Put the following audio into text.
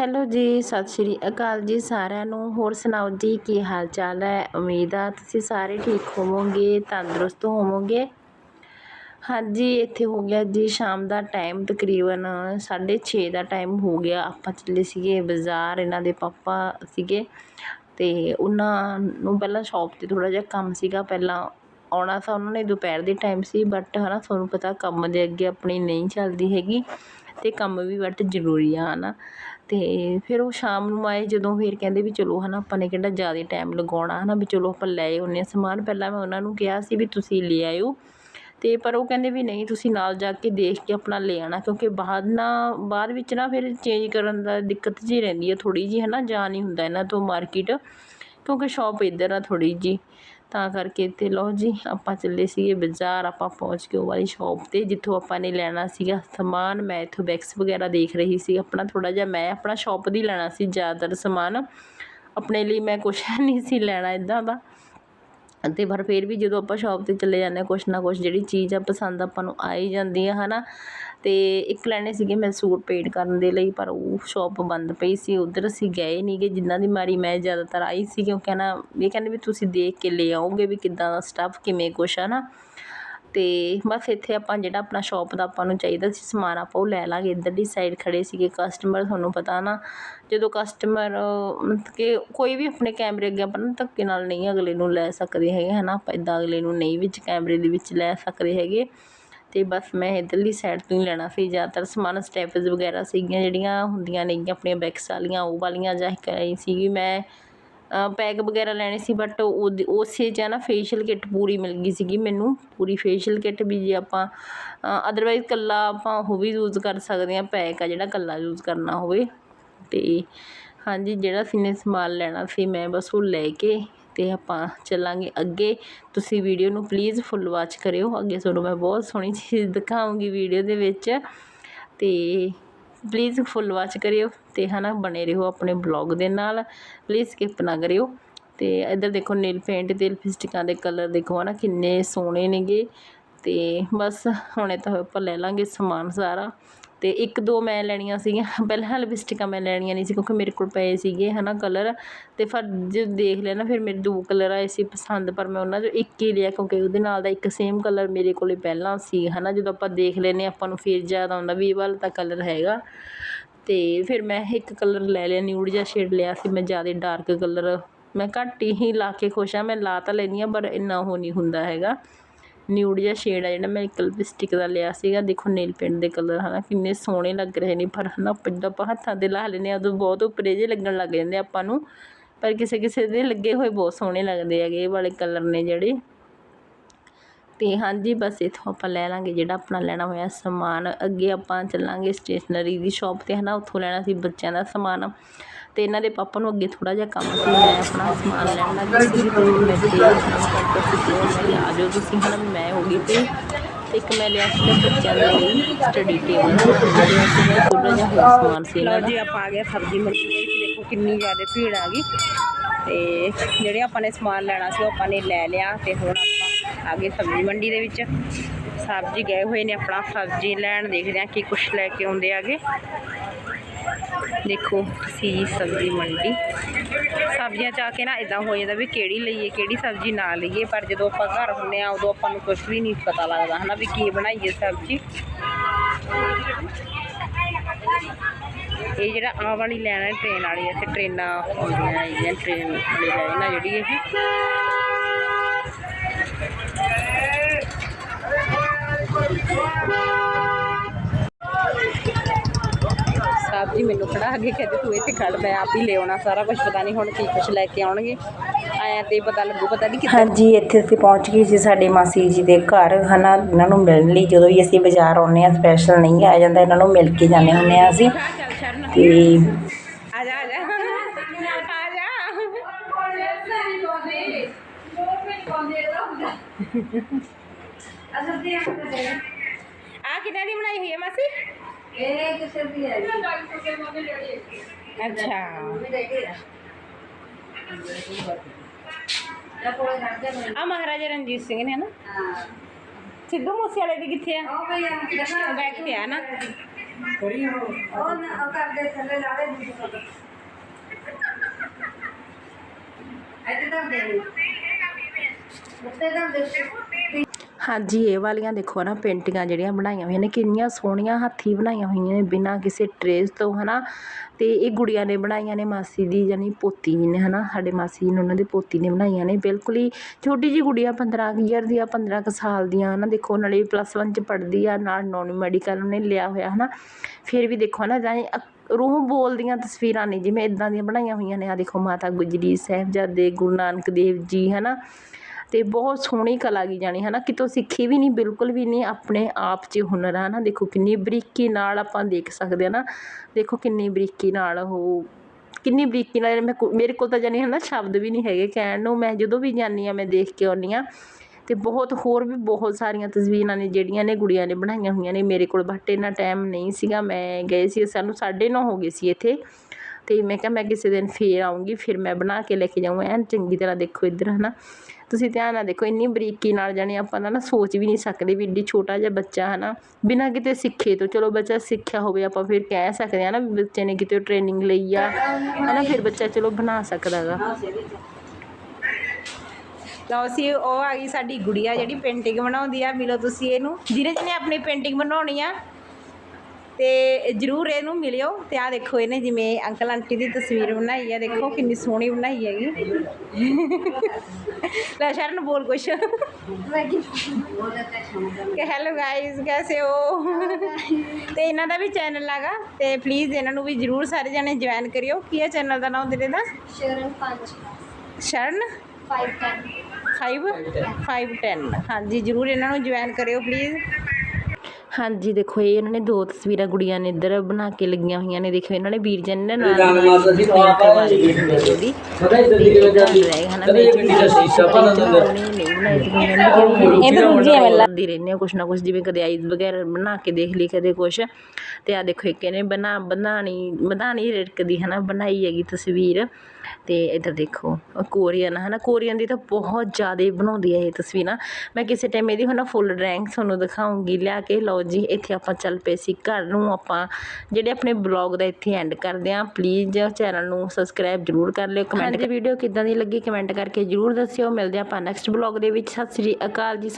Hello ਜੀ, ਸਤਿ ਸ਼੍ਰੀ ਅਕਾਲ ਜੀ ਸਾਰਿਆਂ ਨੂੰ। ਹੋਰ ਸੁਣਾਓ ਜੀ, ਕੀ ਹਾਲ ਚਾਲ ਹੈ? ਉਮੀਦ ਆ ਤੁਸੀਂ ਸਾਰੇ ਠੀਕ ਹੋਵੋਗੇ, ਤੰਦਰੁਸਤ ਹੋਵੋਗੇ? ਹਾਂਜੀ, ਇੱਥੇ ਹੋ ਗਿਆ ਜੀ, ਸ਼ਾਮ ਦਾ ਟਾਈਮ ਤਕਰੀਬਨ 6:30 ਦਾ ਟਾਈਮ ਹੋ ਗਿਆ। ਆਪਾਂ ਚੱਲੇ ਸੀਗੇ ਬਾਜ਼ਾਰ, ਇਹਨਾਂ ਦੇ ਪਾਪਾ ਸੀਗੇ ਤੇ ਉਹਨਾਂ ਨੂੰ ਪਹਿਲਾਂ ਸ਼ਾਪ ਤੇ ਥੋੜਾ ਜਿਹਾ ਕੰਮ ਸੀਗਾ। ਪਹਿਲਾਂ ਆਉਣਾ ਤਾਂ ਉਹਨਾਂ ਨੇ ਦੁਪਹਿਰ ਦੇ ਟਾਈਮ ਸੀ, ਬਟ ਹਨਾ ਤੁਹਾਨੂੰ ਪਤਾ ਕੰਮ ਦੇ ਅੱਗੇ ਆਪਣੀ ਨਹੀਂ ਚੱਲਦੀ ਹੈਗੀ ਤੇ ਕੰਮ ਵੀ ਬਟ ਜ਼ਰੂਰੀ ਆ, ਹਨਾ। ਅਤੇ ਫਿਰ ਉਹ ਸ਼ਾਮ ਨੂੰ ਆਏ, ਜਦੋਂ ਫਿਰ ਕਹਿੰਦੇ ਵੀ ਚਲੋ ਹੈ ਨਾ ਆਪਾਂ ਨੇ ਕਿਹੜਾ ਜ਼ਿਆਦਾ ਟਾਈਮ ਲਗਾਉਣਾ ਹੈ ਨਾ ਵੀ ਚਲੋ ਆਪਾਂ ਲੈ ਆਉਂਦੇ ਹਾਂ ਸਮਾਨ। ਪਹਿਲਾਂ ਮੈਂ ਉਹਨਾਂ ਨੂੰ ਕਿਹਾ ਸੀ ਵੀ ਤੁਸੀਂ ਲੈ ਆਇਓ। ਅਤੇ ਪਰ ਉਹ ਕਹਿੰਦੇ ਵੀ ਨਹੀਂ, ਤੁਸੀਂ ਨਾਲ ਜਾ ਕੇ ਦੇਖ ਕੇ ਆਪਣਾ ਲੈ ਆਉਣਾ, ਕਿਉਂਕਿ ਬਾਅਦ ਨਾ ਬਾਅਦ ਵਿੱਚ ਨਾ ਫਿਰ ਚੇਂਜ ਕਰਨ ਦਾ ਦਿੱਕਤ ਜਿਹੀ ਰਹਿੰਦੀ ਹੈ ਜਿਹੀ ਹੈ ਨਾ ਜਾ ਨਹੀਂ ਹੁੰਦਾ ਇਹਨਾਂ ਤੋਂ ਮਾਰਕੀਟ ਕਿਉਂਕਿ ਸ਼ੋਪ ਇੱਧਰ ਆ ਥੋੜ੍ਹੀ ਜਿਹੀ। ਤਾਂ ਕਰਕੇ ਤੇ ਲਓ ਜੀ, ਆਪਾਂ ਚੱਲੇ ਸੀਗੇ ਬਾਜ਼ਾਰ, ਆਪਾਂ ਪਹੁੰਚ ਕੇ ਉਹ ਵਾਲੀ ਸ਼ਾਪ ਤੇ, ਜਿੱਥੋਂ ਆਪਾਂ ਨੇ ਲੈਣਾ ਸੀਗਾ ਸਮਾਨ। ਮੈਂ ਇੱਥੋਂ ਬੈਗਸ ਵਗੈਰਾ ਦੇਖ ਰਹੀ ਸੀ, ਆਪਣਾ ਥੋੜ੍ਹਾ ਜਿਹਾ, ਮੈਂ ਆਪਣਾ ਸ਼ਾਪ ਦੀ ਲੈਣਾ ਸੀ ਜ਼ਿਆਦਾਤਰ ਸਮਾਨ। ਆਪਣੇ ਲਈ ਮੈਂ ਕੁਛ ਨਹੀਂ ਸੀ ਲੈਣਾ ਇੱਦਾਂ ਦਾ। ਅਤੇ ਪਰ ਫਿਰ ਵੀ ਜਦੋਂ ਆਪਾਂ ਸ਼ੋਪ ਤੇ ਚਲੇ ਜਾਂਦੇ ਹਾਂ, ਕੁਛ ਨਾ ਕੁਛ ਜਿਹੜੀ ਚੀਜ਼ ਆ, ਪਸੰਦ ਆਪਾਂ ਨੂੰ ਆ ਹੀ ਜਾਂਦੀ ਆ ਨਾ ਅਤੇ ਇੱਕ ਲੈਣੇ ਸੀਗੇ ਮੈਂ ਸੂਟ ਪੇਂਟ ਕਰਨ ਦੇ ਲਈ, ਪਰ ਉਹ ਸ਼ੋਪ ਬੰਦ ਪਈ ਸੀ, ਉੱਧਰ ਅਸੀਂ ਗਏ ਨਹੀਂ ਨਹੀਂਗੇ ਜਿਨ੍ਹਾਂ ਦੀ ਮਾਰੀ ਮੈਂ ਜ਼ਿਆਦਾਤਰ ਆਈ ਸੀ, ਕਿਉਂਕਿ ਹੈ ਨਾ ਇਹ ਕਹਿੰਦੇ ਵੀ ਤੁਸੀਂ ਦੇਖ ਕੇ ਲੈ ਆਓਗੇ ਵੀ ਕਿੱਦਾਂ ਦਾ ਸਟੱਫ ਕਿਵੇਂ ਕੁਛ ਹੈ ਨਾ ਅਤੇ ਬਸ ਇੱਥੇ ਆਪਾਂ ਜਿਹੜਾ ਆਪਣਾ ਸ਼ੋਪ ਦਾ ਆਪਾਂ ਨੂੰ ਚਾਹੀਦਾ ਸੀ, ਸਮਾਨ ਆਪਾਂ ਉਹ ਲੈ ਲਾਂਗੇ। ਇੱਧਰਲੀ ਸਾਈਡ ਖੜ੍ਹੇ ਸੀਗੇ ਕਸਟਮਰ ਤੁਹਾਨੂੰ ਪਤਾ ਨਾ। ਜਦੋਂ ਕਸਟਮਰ ਮਤਲਬ ਕਿ ਕੋਈ ਵੀ ਆਪਣੇ ਕੈਮਰੇ ਅੱਗੇ ਆਪਾਂ ਨਾ ਧੱਕੇ ਨਾਲ ਨਹੀਂ ਅਗਲੇ ਨੂੰ ਲੈ ਸਕਦੇ ਹੈਗੇ ਹੈ ਨਾ ਆਪਾਂ ਇੱਦਾਂ ਅਗਲੇ ਨੂੰ ਨਹੀਂ ਵਿੱਚ ਕੈਮਰੇ ਦੇ ਵਿੱਚ ਲੈ ਸਕਦੇ ਹੈਗੇ। ਅਤੇ ਬਸ ਮੈਂ ਇੱਧਰਲੀ ਸਾਈਡ ਤੋਂ ਹੀ ਲੈਣਾ ਸੀ। ਜ਼ਿਆਦਾਤਰ ਸਮਾਨ ਸਟੈਪਸ ਵਗੈਰਾ ਸੀਗੀਆਂ ਜਿਹੜੀਆਂ ਹੁੰਦੀਆਂ ਨੇਗੀਆਂ, ਆਪਣੀਆਂ ਬੈਕਸ ਵਾਲੀਆਂ, ਉਹ ਵਾਲੀਆਂ ਜਾਂ ਕਰਾਈ ਸੀਗੀ। ਮੈਂ ਪੈਕ ਵਗੈਰਾ ਲੈਣੇ ਸੀ ਬਟ ਉਹ ਉਸੇ 'ਚ ਹੈ ਨਾ ਫੇਸ਼ੀਅਲ ਕਿੱਟ ਪੂਰੀ ਮਿਲ ਗਈ ਸੀਗੀ ਮੈਨੂੰ, ਪੂਰੀ ਫੇਸ਼ੀਅਲ ਕਿੱਟ ਵੀ ਜੇ ਆਪਾਂ ਅਦਰਵਾਈਜ਼ ਇਕੱਲਾ ਆਪਾਂ ਉਹ ਵੀ ਯੂਜ਼ ਕਰ ਸਕਦੇ ਹਾਂ, ਪੈਕ ਆ ਜਿਹੜਾ ਇਕੱਲਾ ਯੂਜ਼ ਕਰਨਾ ਹੋਵੇ। ਅਤੇ ਹਾਂਜੀ, ਜਿਹੜਾ ਸੀ ਨੇ ਸਮਾਨ ਲੈਣਾ ਸੀ, ਮੈਂ ਬਸ ਉਹ ਲੈ ਕੇ ਅਤੇ ਆਪਾਂ ਚੱਲਾਂਗੇ ਅੱਗੇ। ਤੁਸੀਂ ਵੀਡੀਓ ਨੂੰ ਪਲੀਜ਼ ਫੁੱਲ ਵਾਚ ਕਰਿਓ, ਅੱਗੇ ਤੁਹਾਨੂੰ ਮੈਂ ਬਹੁਤ ਸੋਹਣੀ ਚੀਜ਼ ਦਿਖਾਉਂਗੀ ਵੀਡੀਓ ਦੇ ਵਿੱਚ। ਅਤੇ ਪਲੀਜ਼ ਫੁੱਲ ਵਾਚ ਕਰਿਓ ਅਤੇ ਹੈ ਨਾ ਬਣੇ ਰਹੋ ਆਪਣੇ ਬਲੌਗ ਦੇ ਨਾਲ। ਪਲੀਜ਼ ਸਕਿਪ ਨਾ ਕਰਿਓ। ਅਤੇ ਇੱਧਰ ਦੇਖੋ ਨੀਲ ਪੇਂਟ ਅਤੇ ਲਿਪਸਟਿਕਾਂ ਦੇ ਕਲਰ ਦੇਖੋ ਹੈ ਨਾ ਕਿੰਨੇ ਸੋਹਣੇ ਨੇਗੇ। ਅਤੇ ਬਸ ਹੁਣੇ ਤਾਂ ਆਪਾਂ ਲੈ ਲਾਂਗੇ ਸਮਾਨ ਸਾਰਾ। ਅਤੇ ਇੱਕ ਦੋ ਮੈਂ ਲੈਣੀਆਂ ਸੀਗੀਆਂ। ਪਹਿਲਾਂ ਲਿਪਸਟਿਕਾਂ ਮੈਂ ਲੈਣੀਆਂ ਨਹੀਂ ਸੀ ਕਿਉਂਕਿ ਮੇਰੇ ਕੋਲ ਪਏ ਸੀਗੇ ਹੈ ਨਾ ਕਲਰ। ਅਤੇ ਫਿਰ ਜਦ ਦੇਖ ਲਿਆ ਨਾ ਫਿਰ ਮੇਰੇ ਦੋ ਕਲਰ ਆਏ ਸੀ ਪਸੰਦ, ਪਰ ਮੈਂ ਉਹਨਾਂ ਚੋਂ ਇੱਕ ਹੀ ਲਿਆ ਕਿਉਂਕਿ ਉਹਦੇ ਨਾਲ ਦਾ ਇੱਕ ਸੇਮ ਕਲਰ ਮੇਰੇ ਕੋਲ ਪਹਿਲਾਂ ਸੀ ਹੈ ਨਾ ਜਦੋਂ ਆਪਾਂ ਦੇਖ ਲੈਨੇ ਆਪਾਂ ਨੂੰ ਫਿਰ ਜ਼ਿਆਦਾ ਆਉਂਦਾ ਵੀ ਇਹ ਵਾਲਾ ਤਾਂ ਕਲਰ ਹੈਗਾ। ਅਤੇ ਫਿਰ ਮੈਂ ਇੱਕ ਕਲਰ ਲੈ ਲਿਆ ਨਿਊਡ ਜਿਹਾ ਸ਼ੇਡ ਲਿਆ ਸੀ, ਮੈਂ ਜ਼ਿਆਦਾ ਡਾਰਕ ਕਲਰ ਮੈਂ ਘੱਟ ਹੀ ਲਾ ਕੇ ਖੁਸ਼ ਹਾਂ, ਮੈਂ ਲਾ ਤਾਂ ਲੈਂਦੀ ਹਾਂ, ਪਰ ਇੰਨਾ ਉਹ ਨਹੀਂ ਹੁੰਦਾ ਹੈਗਾ। ਨਿਊਡ ਜਿਹਾ ਸ਼ੇਡ ਆ ਜਿਹੜਾ ਮੈਂ ਇੱਕ ਲਿਪਸਟਿਕ ਦਾ ਲਿਆ ਸੀਗਾ। ਦੇਖੋ ਨੇਲ ਪੇਂਟ ਦੇ ਕਲਰ ਹੈ ਨਾ ਕਿੰਨੇ ਸੋਹਣੇ ਲੱਗ ਰਹੇ ਨੇ, ਪਰ ਹੈ ਹਨਾ ਜਦੋਂ ਆਪਾਂ ਹੱਥਾਂ 'ਤੇ ਲਾ ਲੈਂਦੇ ਹਾਂ, ਉਦੋਂ ਬਹੁਤ ਉੱਪਰੇ ਜਿਹੇ ਲੱਗਣ ਲੱਗ ਜਾਂਦੇ ਆਪਾਂ ਨੂੰ। ਪਰ ਕਿਸੇ ਕਿਸੇ ਦੇ ਲੱਗੇ ਹੋਏ ਬਹੁਤ ਸੋਹਣੇ ਲੱਗਦੇ ਹੈਗੇ ਇਹ ਵਾਲੇ ਕਲਰ ਨੇ ਜਿਹੜੇ। ਤੇ ਹਾਂਜੀ ਬਸ ਇਥੋਂ ਆਪਾਂ ਲੈ ਲਾਂਗੇ ਜਿਹੜਾ ਆਪਣਾ ਲੈਣਾ ਹੋਇਆ ਸਮਾਨ। ਅੱਗੇ ਆਪਾਂ ਚੱਲਾਂਗੇ ਸਟੇਸ਼ਨਰੀ ਦੀ ਸ਼ਾਪ ਤੇ ਹਨਾ? ਉੱਥੋਂ ਲੈਣਾ ਸੀ ਬੱਚਿਆਂ ਦਾ ਸਮਾਨ। ਤੇ ਇਹਨਾਂ ਦੇ ਪਾਪਾ ਨੂੰ ਅੱਗੇ ਥੋੜਾ ਜਿਹਾ ਕੰਮ ਸੀ ਮੈਂ ਆਪਣਾ ਸਮਾਨ ਲੈਣ ਲੱਗ ਸੀ ਮੈਂ ਆ ਜਾਓ ਤੁਸੀਂ ਹਨਾ? ਮੈਂ ਹੋ ਗਈ ਤੇ ਇੱਕ ਮੈਂ ਲਿਆ ਸੀ ਬੱਚਿਆਂ ਦੇ ਲਈ ਸਟੱਡੀ ਟੇਬਲ ਥੋੜਾ ਜਿਹਾ ਹੋਰ ਸਮਾਨ ਸੀ ਲਓ ਜੀ ਆਪਾਂ ਆ ਗਏ ਸਬਜ਼ੀ ਮੰਡੀ ਦੇ ਵਿੱਚ ਦੇਖੋ ਕਿੰਨੀ ਜ਼ਿਆਦਾ ਭੀੜ ਆ ਗਈ। ਤੇ ਜਿਹੜੇ ਆਪਾਂ ਨੇ ਸਮਾਨ ਲੈਣਾ ਸੀ ਉਹ ਆਪਾਂ ਨੇ ਲੈ ਲਿਆ। ਤੇ ਹੁਣ ਆਪਾਂ ਆ ਗਏ ਸਬਜ਼ੀ ਮੰਡੀ ਦੇ ਵਿੱਚ। ਸਬਜ਼ੀ ਗਏ ਹੋਏ ਨੇ ਆਪਣਾ, ਸਬਜ਼ੀ ਲੈਣ ਦੇਖਦੇ ਆ ਕੀ ਕੁਛ ਲੈ ਕੇ ਆਉਂਦੇ ਆਗੇ। ਦੇਖੋ ਸੀ ਸਬਜ਼ੀ ਮੰਡੀ। ਸਬਜ਼ੀਆਂ ਚਾ ਕੇ ਨਾ ਇਦਾਂ ਹੋ ਜਾਂਦਾ ਵੀ ਕਿਹੜੀ ਲਈਏ, ਕਿਹੜੀ ਸਬਜ਼ੀ ਨਾ ਲਈਏ, ਪਰ ਜਦੋਂ ਆਪਾਂ ਘਰ ਹੁੰਨੇ ਆ ਉਦੋਂ ਆਪਾਂ ਨੂੰ ਕੁਝ ਵੀ ਨਹੀਂ ਪਤਾ ਲੱਗਦਾ, ਹਨਾ ਵੀ ਕੀ ਬਣਾਈਏ ਸਬਜ਼ੀ। ਇਹ ਜਿਹੜਾ ਆਹ ਵਾਲੀ ਲੈਣ ਹੈ ਟ੍ਰੇਨ ਵਾਲੀ ਇੱਥੇ ਟ੍ਰੇਨਾਂ ਆਉਂਦੀਆਂ ਹੈਗੀਆਂ ਟ੍ਰੇਨ ਵਾਲੀ ਲਾਈਨ ਆ ਜਿਹੜੀ ਇਹ। ਸਬਜ਼ੀ ਮੈਨੂੰ ਖੜਾ ਕੇ ਕਹਿੰਦੇ ਤੂੰ ਇੱਥੇ ਖੜ ਮੈਂ ਆਪ ਹੀ ਲੈ ਆਉਣਾ ਸਾਰਾ ਕੁਝ ਪਤਾ ਨਹੀਂ ਹੁਣ ਕੀ ਕੁਝ ਲੈ ਕੇ ਆਉਣਗੇ। ਆਇਆ ਤੇ ਪਤਾ ਲੱਗੂ ਪਤਾ ਨਹੀਂ ਕਿੱਥੇ ਹਾਂਜੀ ਇੱਥੇ ਅਸੀਂ ਪਹੁੰਚ ਗਏ ਸੀ ਸਾਡੇ ਮਾਸੀ ਜੀ ਦੇ ਘਰ ਹਨਾ ਇਹਨਾਂ ਨੂੰ ਮਿਲਣ ਲਈ ਜਦੋਂ ਵੀ ਅਸੀਂ ਬਾਜ਼ਾਰ ਆਉਂਦੇ ਆ ਸਪੈਸ਼ਲ ਨਹੀਂ ਆ ਜਾਂਦਾ ਇਹਨਾਂ ਨੂੰ ਮਿਲ ਕੇ ਜਾਂਦੇ ਹੁੰਦੇ ਆ ਅਸੀਂ। ਤੇ ਆ ਜਾ ਆ ਜਾ। ਆ ਜਾ। ਆ ਕਿਹਨਾਂ ਦੀ ਬਣਾਈ ਹੋਈ ਹੈ ਮਾਸੀ? ਇਹ ਕਿਸੇ ਦੀ ਹੈ ਅੱਛਾ। ਆ ਮਹਾਰਾਜਾ ਰਣਜੀਤ ਸਿੰਘ ਨੇ ਨਾ। ਸਿੱਧੂ ਮੂਸੇ ਵਾਲੇ ਦੀ ਕਿੱਥੇ ਆ? ਉਹ ਭਈਆ ਬੈਕ ਤੇ ਆ ਨਾ। ਉਹ ਨਾ ਉਹ ਕਰਦੇ ਥੱਲੇ ਲਾਵੇ ਦੀ ਇੱਥੇ ਤਾਂ ਦੇ। ਉੱਤੇ ਤਾਂ ਦੇ। ਹਾਂਜੀ, ਇਹ ਵਾਲੀਆਂ ਦੇਖੋ ਨਾ ਪੇਂਟਿੰਗਾਂ ਜਿਹੜੀਆਂ ਬਣਾਈਆਂ ਹੋਈਆਂ ਨੇ, ਕਿੰਨੀਆਂ ਸੋਹਣੀਆਂ ਹੱਥੀਂ ਬਣਾਈਆਂ ਹੋਈਆਂ ਨੇ, ਬਿਨਾਂ ਕਿਸੇ ਟਰੇਸ ਤੋਂ ਹੈ ਨਾ ਅਤੇ ਇਹ ਗੁੜੀਆਂ ਨੇ ਬਣਾਈਆਂ ਨੇ, ਮਾਸੀ ਦੀ ਯਾਨੀ ਪੋਤੀ ਜੀ ਨੇ ਹੈ ਨਾ ਸਾਡੇ ਮਾਸੀ ਜੀ ਨੇ ਉਹਨਾਂ ਦੀ ਪੋਤੀ ਨੇ ਬਣਾਈਆਂ ਨੇ, ਬਿਲਕੁਲ ਹੀ ਛੋਟੀ ਜਿਹੀ ਗੁੜੀਆ 15 ਕੁ ਈਅਰ ਦੀ ਆ 15 ਕੁ ਸਾਲ ਦੀਆਂ ਹੈ ਨਾ ਦੇਖੋ ਨਾਲੇ ਪਲੱਸ ਵਨ ਚ ਪੜ੍ਹਦੀ ਆ, ਨਾਲ ਨੌਨ ਮੈਡੀਕਲ ਉਹਨੇ ਲਿਆ ਹੋਇਆ ਹੈ ਨਾ ਫਿਰ ਵੀ ਦੇਖੋ ਨਾ ਜਾਨੀ ਰੂਹ ਬੋਲਦੀਆਂ ਤਸਵੀਰਾਂ ਨੇ, ਜਿਵੇਂ ਇਦਾਂ ਦੀਆਂ ਬਣਾਈਆਂ ਹੋਈਆਂ ਨੇ ਆ ਦੇਖੋ ਮਾਤਾ ਗੁਜਰੀ ਸਾਹਿਬਜ਼ਾਦੇ, ਗੁਰੂ ਨਾਨਕ ਦੇਵ ਜੀ ਹੈ ਨਾ ਅਤੇ ਬਹੁਤ ਸੋਹਣੀ ਕਲਾ ਗੀ ਜਾਣੀ ਹੈ ਨਾ ਕਿਤੋਂ ਸਿੱਖੀ ਵੀ ਨਹੀਂ, ਬਿਲਕੁਲ ਵੀ ਨਹੀਂ, ਆਪਣੇ ਆਪ 'ਚ ਹੁਨਰ ਹੈ ਨਾ ਦੇਖੋ ਕਿੰਨੀ ਬਰੀਕੀ ਨਾਲ ਆਪਾਂ ਦੇਖ ਸਕਦੇ ਹਾਂ ਨਾ। ਦੇਖੋ ਕਿੰਨੀ ਬਰੀਕੀ ਨਾਲ ਉਹ, ਕਿੰਨੀ ਬਰੀਕੀ ਨਾਲ ਮੈਂ ਕੋ- ਮੇਰੇ ਕੋਲ ਤਾਂ ਜਾਣੀ ਹੈ ਨਾ ਸ਼ਬਦ ਵੀ ਨਹੀਂ ਹੈਗੇ ਕਹਿਣ ਨੂੰ। ਮੈਂ ਜਦੋਂ ਵੀ ਜਾਂਦੀ ਹਾਂ, ਮੈਂ ਦੇਖ ਕੇ ਆਉਂਦੀ ਹਾਂ। ਅਤੇ ਬਹੁਤ, ਹੋਰ ਵੀ ਬਹੁਤ ਸਾਰੀਆਂ ਤਸਵੀਰਾਂ ਨੇ, ਜਿਹੜੀਆਂ ਨੇ ਗੁੜੀਆਂ ਨੇ ਬਣਾਈਆਂ ਹੋਈਆਂ ਨੇ। ਮੇਰੇ ਕੋਲ ਬਟ ਇੰਨਾ ਟਾਈਮ ਨਹੀਂ ਸੀਗਾ। ਮੈਂ ਗਏ ਸੀ, ਸਾਨੂੰ 9:30 ਹੋ ਗਏ ਸੀ ਇੱਥੇ। ਅਤੇ ਮੈਂ ਕਿਹਾ, ਮੈਂ ਕਿਸੇ ਦਿਨ ਫੇਰ ਆਉਂਗੀ ਫਿਰ ਮੈਂ ਬਣਾ ਕੇ ਲੈ ਕੇ ਜਾਊਂ। ਐਨ ਚੰਗੀ ਤਰ੍ਹਾਂ ਦੇਖੋ ਇੱਧਰ ਹੈ ਨਾ ਤੁਸੀਂ ਧਿਆਨ ਨਾਲ ਦੇਖੋ, ਇੰਨੀ ਬਰੀਕੀ ਨਾਲ ਜਾਣੀ ਆਪਾਂ ਤਾਂ ਨਾ ਸੋਚ ਵੀ ਨਹੀਂ ਸਕਦੇ ਵੀ ਏਡੀ ਛੋਟਾ ਜਿਹਾ ਬੱਚਾ ਹਨਾ, ਬਿਨਾਂ ਕਿਤੇ ਸਿੱਖੇ ਤੋਂ। ਚਲੋ ਬੱਚਾ ਸਿੱਖਿਆ ਹੋਵੇ, ਆਪਾਂ ਫਿਰ ਕਹਿ ਸਕਦੇ ਹਾਂ ਨਾ ਵੀ ਬੱਚੇ ਨੇ ਕਿਤੇ ਟ੍ਰੇਨਿੰਗ ਲਈ ਆ, ਹਨਾ, ਫਿਰ ਬੱਚਾ ਚਲੋ ਬਣਾ ਸਕਦਾ ਗਾ ਲਓ ਸੀ ਉਹ ਆ ਗਈ ਸਾਡੀ ਗੁੜੀਆ ਜਿਹੜੀ ਪੇਂਟਿੰਗ ਬਣਾਉਂਦੀ ਆ, ਮਿਲੋ ਤੁਸੀਂ ਇਹਨੂੰ। ਜਿਹਨੇ ਜਿਹਨੇ ਆਪਣੀ ਪੇਂਟਿੰਗ ਬਣਾਉਣੀ ਆ। ਤੇ ਜਰੂਰ ਇਹਨੂੰ ਮਿਲਿਓ ਤੇ ਆ ਦੇਖੋ ਇਹਨੇ ਜਿਵੇਂ ਅੰਕਲ ਆਂਟੀ ਦੀ ਤਸਵੀਰ ਬਣਾਈ ਆ ਦੇਖੋ ਕਿੰਨੀ ਸੋਹਣੀ ਬਣਾਈ ਹੈਗੀ। ਲੈ ਸ਼ਰਨ ਬੋਲ ਕੁਛ। ਕਿ ਹੈਲੋ ਗਾਇਸ ਕੈਸੇ ਹੋ? ਤੇ ਇਹਨਾਂ ਦਾ ਵੀ ਚੈਨਲ ਹੈਗਾ ਤੇ ਪਲੀਜ਼ ਇਹਨਾਂ ਨੂੰ ਵੀ ਜਰੂਰ ਸਾਰੇ ਜਣੇ ਜੁਆਇਨ ਕਰਿਓ। ਕੀ ਹੈ ਚੈਨਲ ਦਾ ਨਾਮ ਤੇਰੇ ਦਾ? ਸ਼ਰਨ 5 ਸ਼ਰਨ? 5 10 5 510 ਹਾਂਜੀ ਜਰੂਰ ਇਹਨਾਂ ਨੂੰ ਜੁਆਇਨ ਕਰਿਓ ਪਲੀਜ਼ ਹਾਂਜੀ ਦੇਖੋ ਇਹ ਇਹਨਾਂ ਨੇ ਦੋ ਤਸਵੀਰਾਂ ਗੁੜੀਆਂ ਨੇ ਇੱਧਰ ਬਣਾ ਕੇ ਲੱਗੀਆਂ ਹੋਈਆਂ ਨੇ। ਦੇਖੋ ਇਹਨਾਂ ਨੇ ਵੀਰ ਜਨ ਨੇ ਨਾਲ ਦੀ ਹਨਾ ਰਹਿੰਦੇ ਕੁਛ ਨਾ ਕੁਛ ਜਿਵੇਂ ਕਦੇ ਆਈਜ਼ ਵਗੈਰਾ ਬਣਾ ਕੇ ਦੇਖ ਲਈ ਕਦੇ ਕੁਛ। ਤੇ ਆ ਦੇਖੋ ਇੱਕ ਇਹਨੇ ਬਣਾ ਬਣਾਣੀ ਬਣਾਣੀ ਰਿੜਕਦੀ ਹਨਾ ਬਣਾਈ ਹੈਗੀ ਤਸਵੀਰ। ਤੇ ਇੱਧਰ ਦੇਖੋ ਕੋਰੀਅਨ ਹਨਾ ਕੋਰੀਅਨ ਦੀ ਤਾਂ ਬਹੁਤ ਜ਼ਿਆਦਾ ਬਣਾਉਂਦੀ ਹੈ ਇਹ ਤਸਵੀਰਾਂ। ਮੈਂ ਕਿਸੇ ਟਾਈਮ ਇਹਦੀ ਹੁਣ ਫੁੱਲ ਡਰਾਇੰਗ ਤੁਹਾਨੂੰ ਦਿਖਾਉਂਗੀ ਲਿਆ ਕੇ ਲਓ ਜੀ ਇੱਥੇ ਆਪਾਂ ਚੱਲ ਪਏ ਸੀ ਘਰ ਨੂੰ ਆਪਾਂ ਜਿਹੜੇ ਆਪਣੇ ਬਲੌਗ ਦਾ ਇੱਥੇ ਐਂਡ ਕਰਦੇ ਹਾਂ ਪਲੀਜ਼ ਚੈਨਲ ਨੂੰ ਸਬਸਕ੍ਰਾਈਬ ਜਰੂਰ ਕਰ ਲਿਓ ਕਮੈਂਟ ਵੀਡੀਓ ਕਿੱਦਾਂ ਦੀ ਲੱਗੀ ਕਮੈਂਟ ਕਰਕੇ ਜਰੂਰ ਦੱਸਿਓ ਮਿਲਦੇ ਆਪਾਂ ਨੈਕਸਟ ਬਲੌਗ ਦੇ ਵਿੱਚ ਸਤਿ ਸ੍ਰੀ ਅਕਾਲ ਜੀ